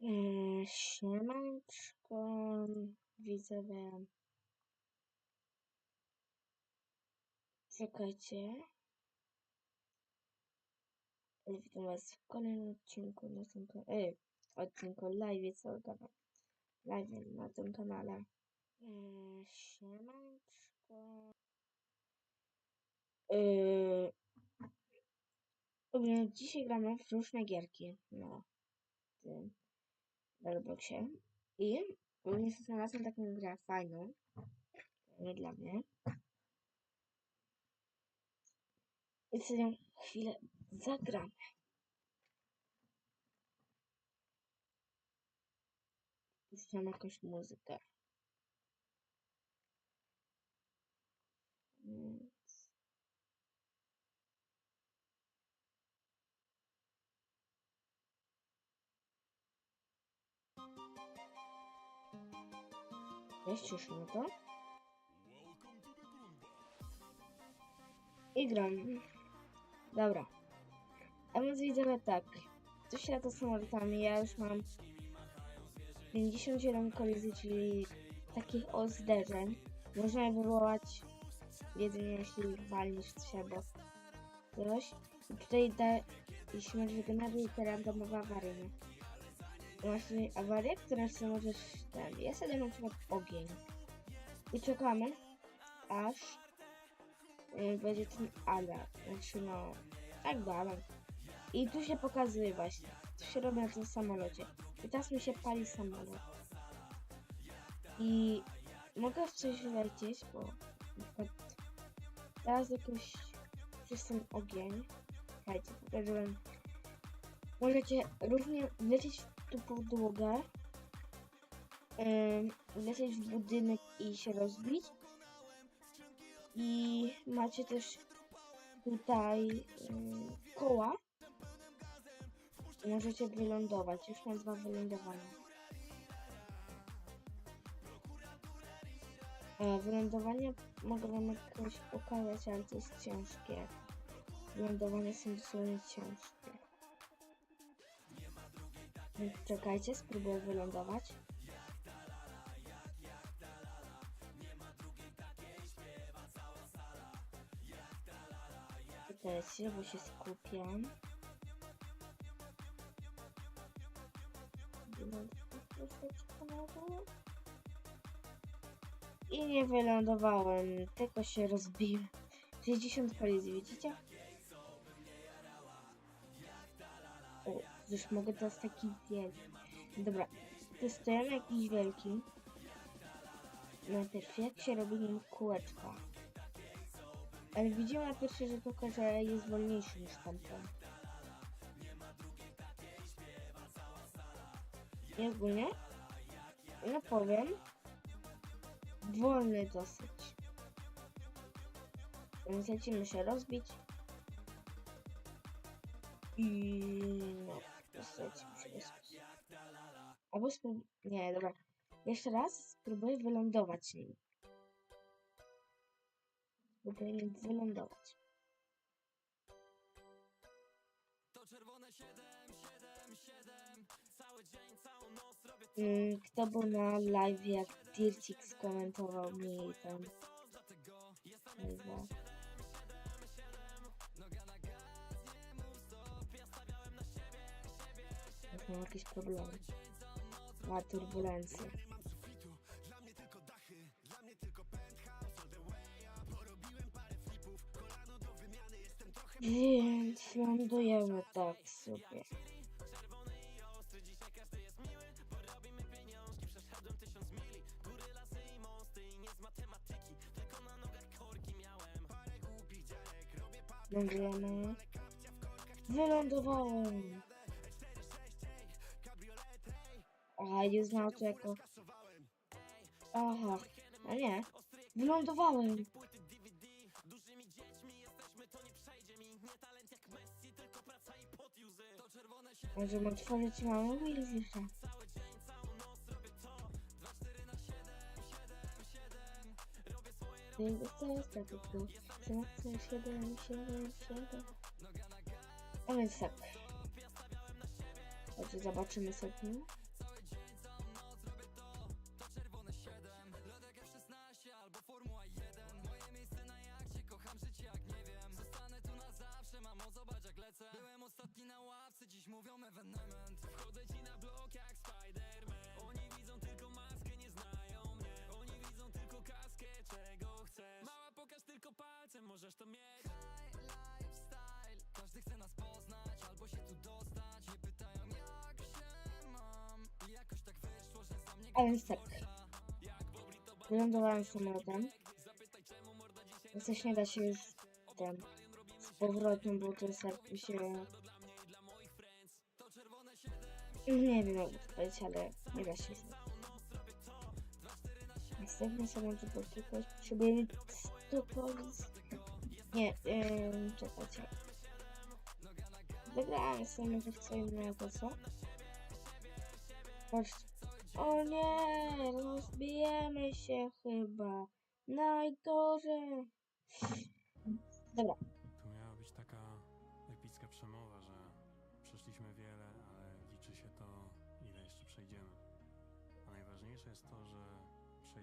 Yy, Siemanczko, widzowie. Czekajcie. Witam was w kolejnym odcinku na tym kanale. Odcinku live, co gadam. Live na tym kanale. Yy, Siemanczko. Yy, ogólnie dzisiaj gramy w różne gierki na tym na Robloxie. I ogólnie znalazłem taką grę fajną. Dla mnie. I sobie chwilę zagramy. Puszczam jakąś muzykę. Więc... Już no to. I gram. Dobra. A więc widzimy tak. Tu się to samolotami. Ja już mam 57 kolizji, czyli takich o zderzeń. Można wywołać jedynie jeśli walisz w albo coś. I tutaj da, jeśli wygeneruje te randomowe awarie. nie? Właśnie awarię, która się możesz ten. Ja sobie na przykład ogień. I czekamy, aż y, będzie ten alarm. Znaczy no, jakby alarm. I tu się pokazuje właśnie. To się robi na tym samolocie. I teraz mi się pali samolot. I mogę w coś wlecieć, bo teraz jakoś przez ten ogień. Słuchajcie, pokażę. Możecie równie lecieć w tu podłogę, ym, lecieć w budynek i się rozbić. I macie też tutaj koła. Możecie wylądować. Już mam dwa wylądowania. E, wylądowanie mogę wam jakoś pokazać, ale to jest ciężkie. Wylądowania są dosłownie ciężkie. Czekajcie, spróbuję wylądować. Czekajcie, bo się skupiam. I nie wylądowałem, tylko się rozbiłem. 60 kolizji, widzicie? Już mogę teraz taki wielki. Dobra, testujemy jakiś wielki. Najpierw jak się robi nim kółeczka. Ale widzimy na pierwszy rzut oka, że jest wolniejszy niż tamten. I ogólnie, no powiem, wolny dosyć. Więc lecimy się rozbić. I no. Albo spróbuję, nie, dobra. Jeszcze raz spróbuję wylądować nim. Spróbuję nim wylądować. Kto był na live, jak Dircik skomentował mi ten live. Jak mam jakieś problemy. Ma turbulencje. Więc lądujemy tak sobie. Lądujemy. Wylądowałem! Aha, nie znał to jako... Aha, a nie. Wylądowałem! Możemy otworzyć małą wilzicę. Jego co jest tak tylko 7, 7, 7, 7. A więc tak. Chodźcie, zobaczymy sobie. Dziś mówią ewenement Wchodzę ci na blok jak Spider-Man. Oni widzą tylko maskę, nie znają mnie. Oni widzą tylko kaskę, czego chcesz. Mała, pokaż tylko palcem, możesz to mieć. High lifestyle. Każdy chce nas poznać, albo się tu dostać. Nie pytają jak się mam. I jakoś tak wyszło, że za mnie Ale tak. Wylądowałem samolotem. Coś nie da się już ten z powrotem, bo to jest jakby się... Nie wiem jak to powiedzieć, ale nie da się. Następny samolot poczekać. Potrzebuję mieć 100 polis. Nie, yy, czekajcie. Wygrałem może w co innego, co? Patrzcie. O nie, rozbijemy się chyba. Najgorzej. Dobra,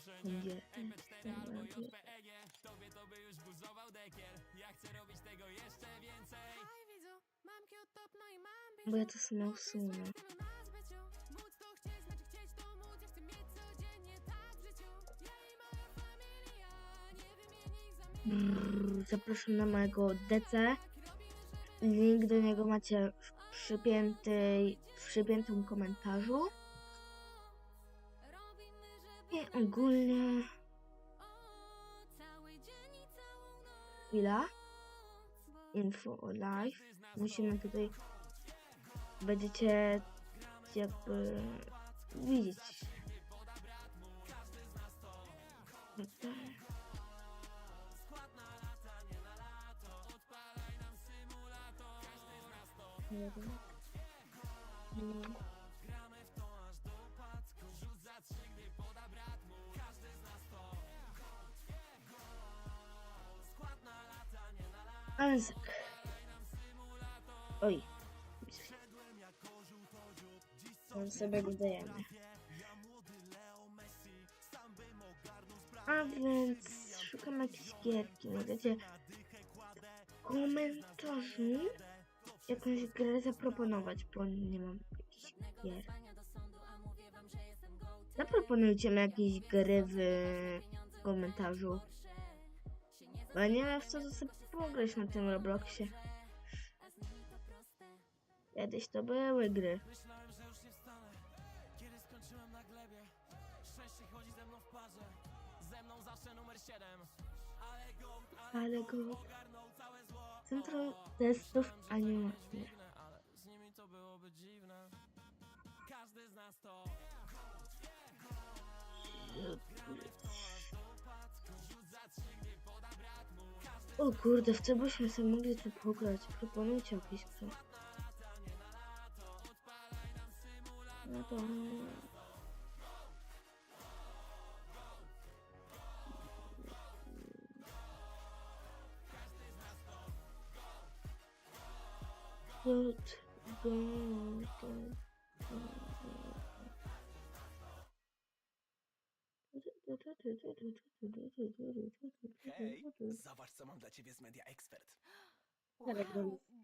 Buffalo wyszło. Aha. Okej. Gdzie? Bo ja to sama usunę. Brrr, Zapraszam na mojego DC. Link do niego macie w przypiętej, w przypiętym komentarzu. Ogólnie... Chwila. Info o live. Musimy tutaj... Będziecie jakby widzieć. Dobra. Jeden. Anzak. Oj. On sobie dodajemy. A więc szukam jakiejś gierki. Możecie w komentarzu jakąś grę zaproponować, bo nie mam jakichś gier. Zaproponujcie mi jakieś gry w komentarzu. Bo nie wiem w co to sobie pograć na tym Robloxie. Kiedyś to były gry. Myślałem, że już nie wstanę Kiedy skończyłem na glebie Szczęście chodzi ze mną w parze Ze mną zawsze numer 7 Ale go, Ale go centrum testów animacji. Ale z nimi to byłoby dziwne Każdy z nas to O kurde, w co byśmy sobie mogli tu pograć? Proponujcie jakieś gry. No to... Good, good, Hej, zobacz co mam dla ciebie z Media Expert.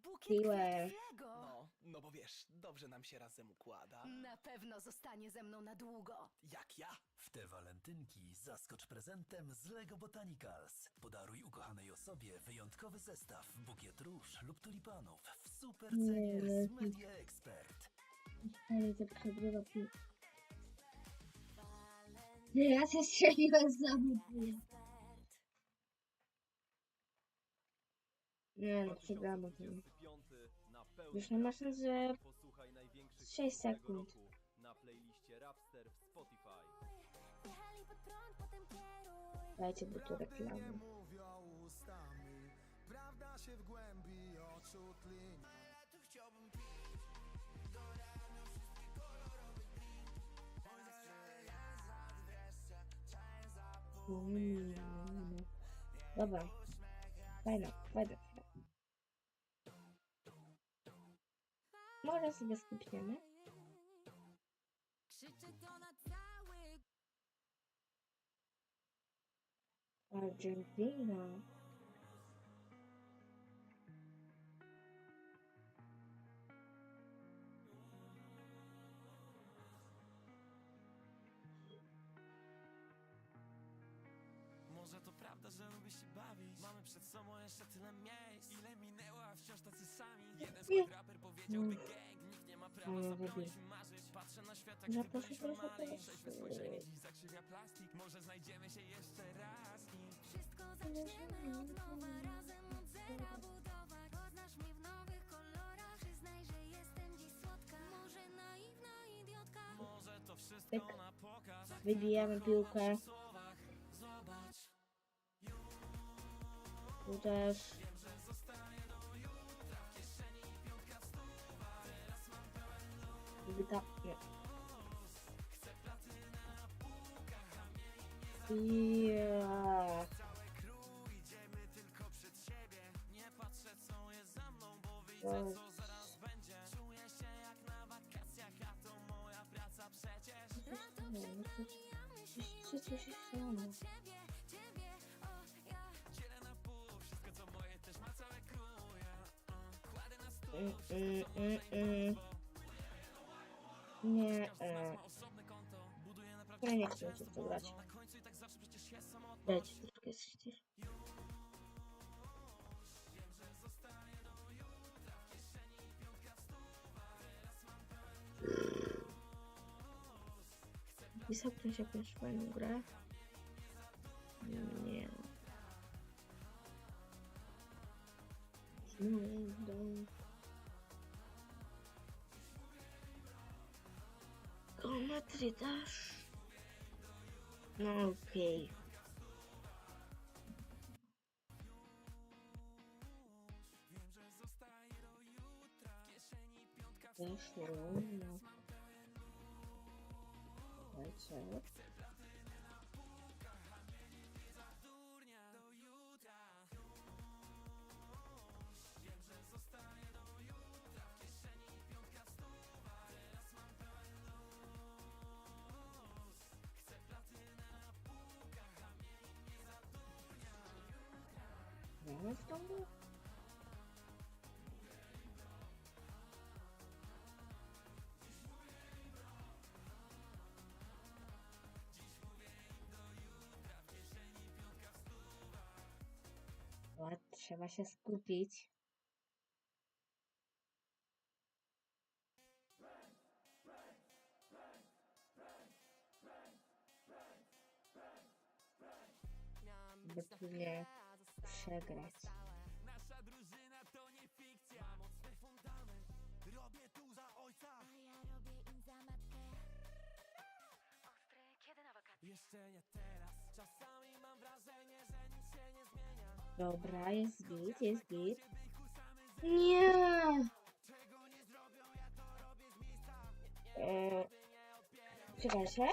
Bukiet Piłę. kwiatów Lego. No, no bo wiesz, dobrze nam się razem układa. Na pewno zostanie ze mną na długo. Jak ja. W te walentynki zaskocz prezentem z LEGO Botanicals. Podaruj ukochanej osobie wyjątkowy zestaw, bukiet róż lub tulipanów w super cenie z Media Expert. Ale to przegrywa pi... Nie, ja się strzeliłem znowu. Nie no, przegramy. Już nie ma szans, że Posłuchaj największych 6 hitów tego sekund. roku na playliście Rapster w Spotify. Dajcie, bo Mm. Dobra. Fajna, fajna, fajna. Może sobie skipniemy. Argentina. Sobą jeszcze tyle miejsc. Ile minęło, a wciąż tacy sami. Jeden z Nie. raper powiedziałby gang Nikt nie ma prawa zabronić mi marzyć. Patrzę na świat, jak gdy byliśmy mali. Trzeźwe spojrzenie dziś zakrzywia plastik. Może znajdziemy się jeszcze raz i Wszystko zaczniemy od nowa, razem od zera budować Poznasz mnie w nowych kolorach. Przyznaj, że jestem dziś słodka. Może naiwna idiotka. Może to wszystko Pyk. na pokaz. Wybijamy piłkę. Będzie Czuję się jak na wakacjach A to moja praca przecież Nie, no Nie, e, ja nie chcę się w i dajcie troszkę ścisz. Pisał ktoś jakąś fajną grę? Nie. Znajdą. Geometry dash. No okej. Też no, no. Dajcie. O, trzeba się skupić. Nie przegrać. Nasza drużyna to nie fikcja Ma mocny fundament Robię tu za ojca A ja robię im za matkę kiedy na wakacje? Jeszcze nie teraz Czasami mam wrażenie, że nic się nie zmienia Dobra, jest git, jest git. Nie! Eee, czekajcie.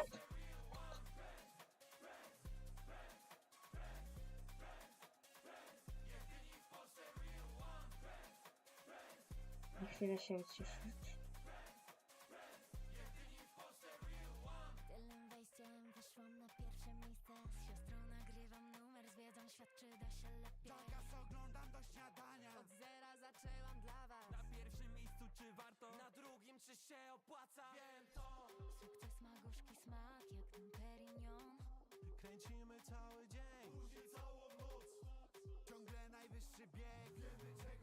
Chwilę się uciszyć. Tylnym wejściem weszłam na pierwsze miejsce. Z siostrą nagrywam numer, z wiedzą świat czy da się lepiej. Zakaz oglądam do śniadania. Od zera zaczęłam dla was. Na pierwszym miejscu czy warto? Na drugim czy się opłaca? Wiem to. Sukces ma gorzki smak, jak ten Perignon. Kręcimy cały dzień. Później całą noc. Ciągle najwyższy bieg. Wiemy czego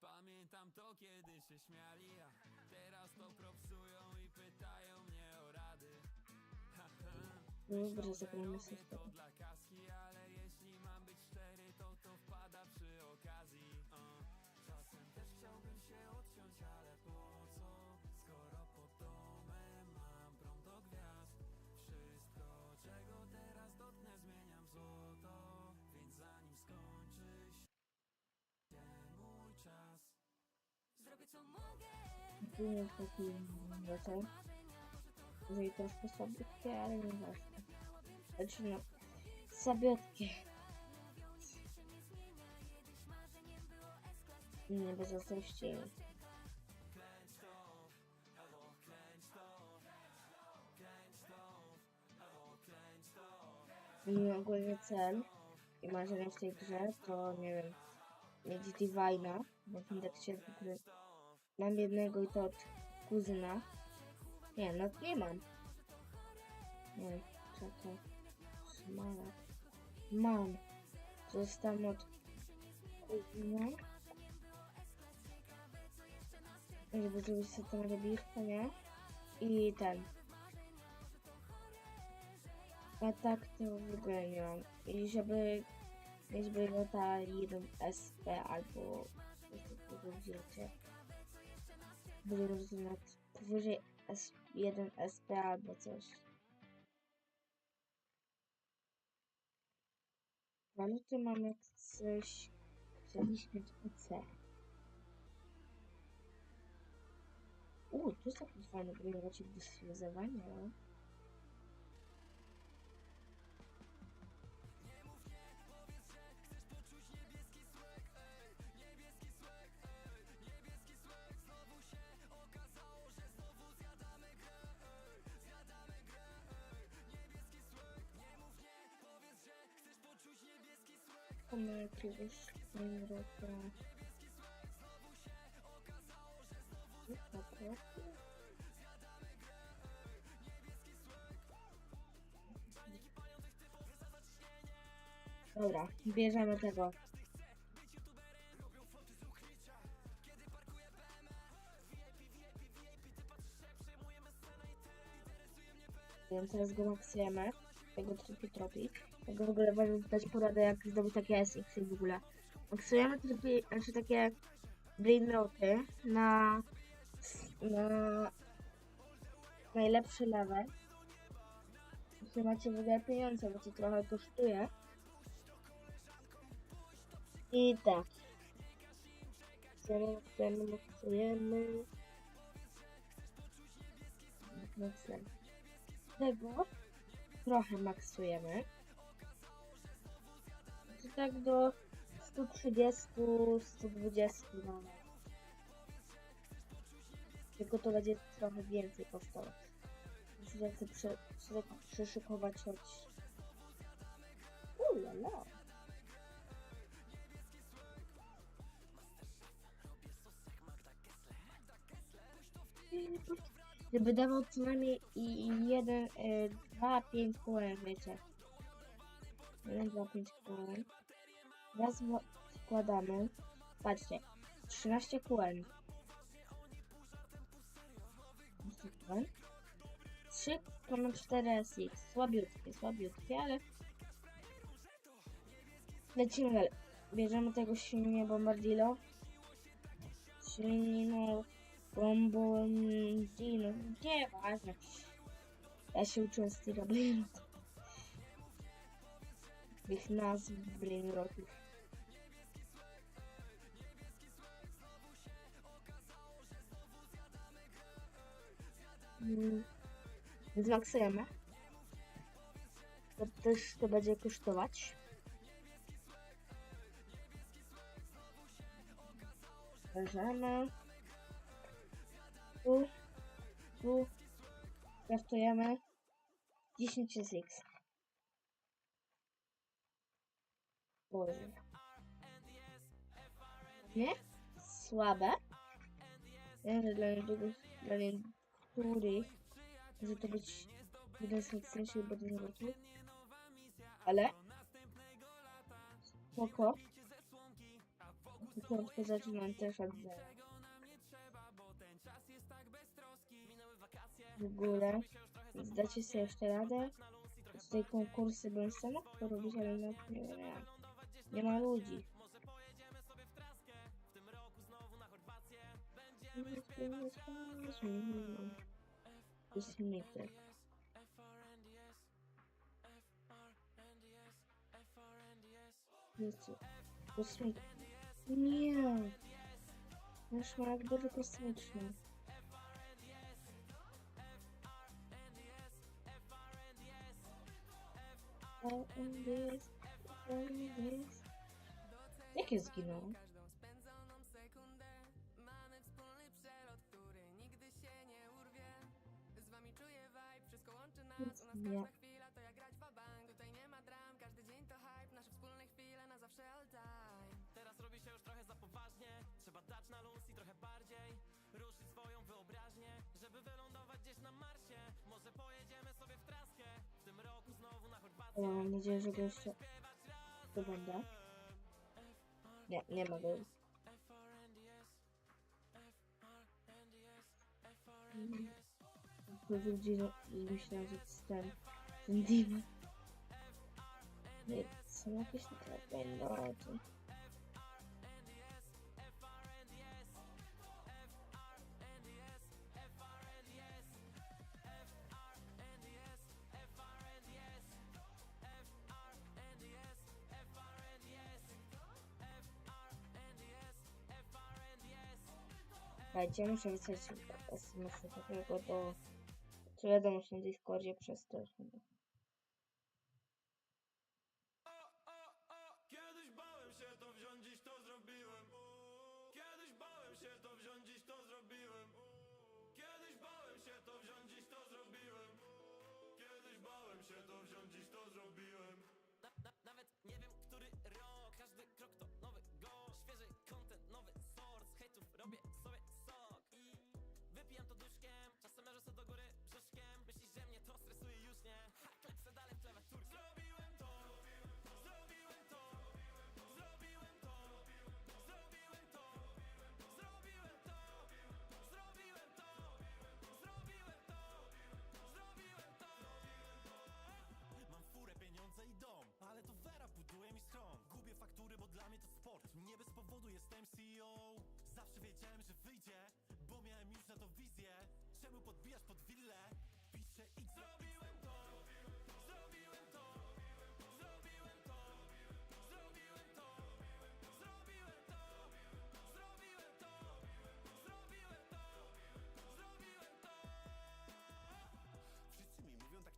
Pamiętam to, kiedy się śmiali, a teraz to propsują i pytają mnie o rady. Dobra, zagramy sobie Jest taki motor. Może i troszkę słabiutkie, ale nie ważne. Znaczy no, słabiutkie. Nie bez ostrości. Mój ogólny cel i marzenie w tej grze to, nie wiem, mieć Divine'a, bo w indeksie gry mam jednego i to od kuzyna. Nie, no nie mam. Nie, czekaj. Szmala. Mam. Zostałem od kuzyna. Żeby zrobić sobie tą robiwkę, nie? I ten. A tak to w ogóle nie mam. I żeby mieć Brigota 1 SP albo coś takiego wiecie. Będzie rozwiązać powyżej S1 SP albo coś. Waluty mamy coś. Chcieliśmy PC. U, tu jest taki fajny brigocik do sfrizowania. Mamy jakiegoś fajnego. Dobra, bierzemy tego. Więc teraz go maksujemy. Tego tropi tropi. Tego w ogóle warto dać poradę jak zdobyć takie SX i w ogóle. Maksujemy tropi, znaczy takie brainroty na, na najlepszy level. Jeśli macie w ogóle pieniądze, bo to trochę kosztuje. I tak. Maksujemy, maksujemy, maksujemy. Maksujemy. Tego trochę maksujemy. Tak do 130, 120 nawet. Tylko to będzie trochę więcej kosztować. Więc ja chcę prze, prze, przeszykować choć... Ulala. Żeby dawał co najmniej jeden, y, dwa, pięć kołem. Jeden, dwa, pięć kołem. Raz wa- wkładamy. Patrzcie. 13 QN. 3 ponad 4 SX. Słabiutkie, słabiutkie, ale lecimy dalej. Bierzemy tego silnie bombardilo. Silnino bombardino. Nieważne. Ja się uczyłem z tego Brainrot. Ich nazw Brainrotów. Mm. Zmaksujemy. To też to będzie kosztować. Bierzemy. Tu. Tu. Kraftujemy. 10 jest X. Boże. Nie? Słabe. Wiem, że dla niektórych, dla niektórych może to być jeden z mocniejszych budynków. Ale spoko. Tylko zaczynam też od zera. W ogóle zdacie sobie jeszcze radę. Tutaj konkursy bym sama to robić, ale no, nie, Demagogi. Disconnected. Посмотри. Нет. Наш враг был космичный. RNDS, RNDS. Jakie zginął? Nie. Teraz robi się już trochę za poważnie. Trzeba dać na luz i trochę bardziej. Ruszyć swoją wyobraźnię Żeby wylądować gdzieś na Marsie. Może pojedziemy sobie w traskę. W tym roku znowu na Chorwację Ja mam nadzieję, że go jeszcze to będę. Nie, nie ma go. Ludzi myślał, że ten, ten demon. Nie, są jakieś naprawdę noty. Słuchajcie, muszę wysłać SMS-a takiego do... Czy wiadomość na Discordzie przez telefon.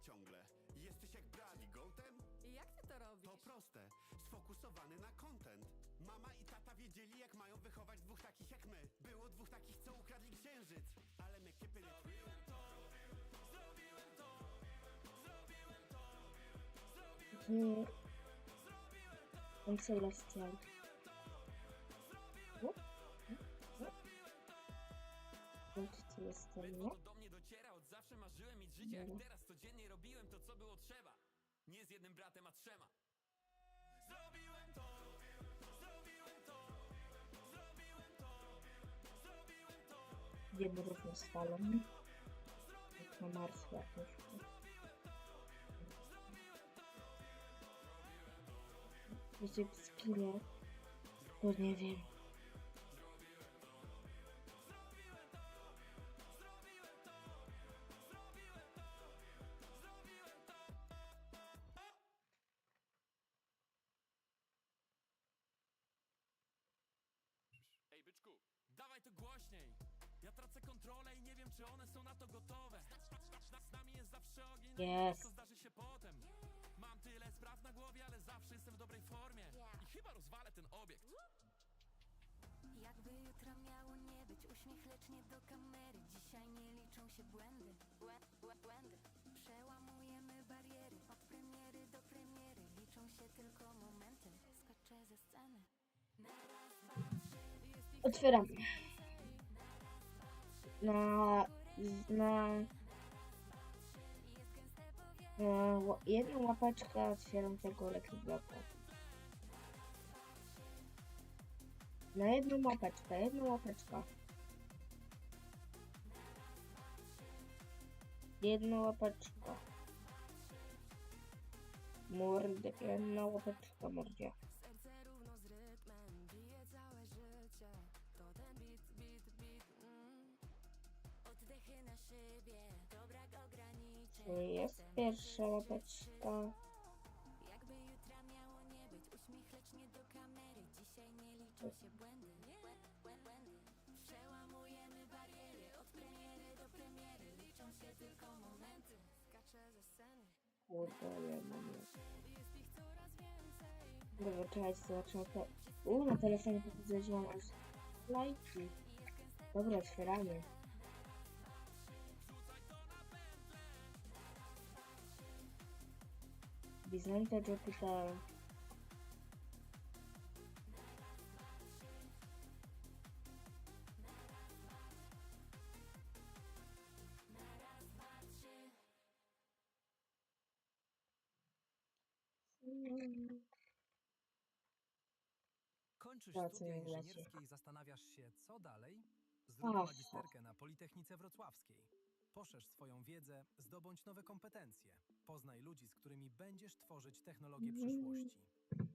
Ciągle. Jesteś jak Brady Gołtem? Jak ty to robisz? To proste, sfokusowany na content. Mama i tata wiedzieli jak mają wychować dwóch takich jak my. Było dwóch takich co ukradli księżyc. Ale my it Nie. No? Mam Celestial, nie? do mnie dociera, od zawsze marzyłem mieć życie jak teraz Codziennie robiłem to, co było trzeba Nie z jednym bratem, a trzema Zrobiłem to Zrobiłem to Zrobiłem to Zrobiłem to Wiem równo z falą. Jak na jakoś. W skillie, to nie wiem. Ej byczku, dawaj to głośniej Ja tracę kontrolę i nie wiem, czy one są na to gotowe Z nami jest zawsze ogień, Jest. co zdarzy się potem spraw na głowie, ale zawsze jestem w dobrej formie. I chyba rozwalę ten obiekt. Jakby jutra miało nie być Uśmiech lecz nie do kamery Dzisiaj nie liczą się błędy Błę, błę, Błędy Przełamujemy bariery Od premiery do premiery Liczą się tylko momenty Skaczę ze sceny Na raz, dwa, trzy Otwieram. Na... na... na ła- jedną łapeczkę otwieram tego Blocka. Na jedną łapeczkę, jedną łapeczkę. Jedna łapeczka. Mordy, jedna łapeczka, mordzie. Skaczę ze sceny Kurde, nie mam. Jest Dobra, czekajcie, zobaczymy to. U, na telefonie pokazuje, że mam aż lajki. Dobra, otwieramy. Bizanta Jupiter. Kończysz Pracy studia nie inżynierskie i zastanawiasz się, co dalej? Zrób Ach. magisterkę na Politechnice Wrocławskiej. Poszerz swoją wiedzę, zdobądź nowe kompetencje. Poznaj ludzi, z którymi będziesz tworzyć technologię przyszłości.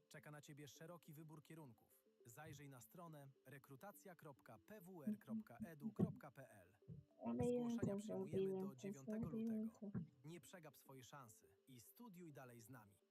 Czeka na Ciebie szeroki wybór kierunków. Zajrzyj na stronę rekrutacja.pwr.edu.pl. Zgłoszenia przyjmujemy do to 9 zrobiłem lutego. Nie przegap swojej szansy i studiuj dalej z nami.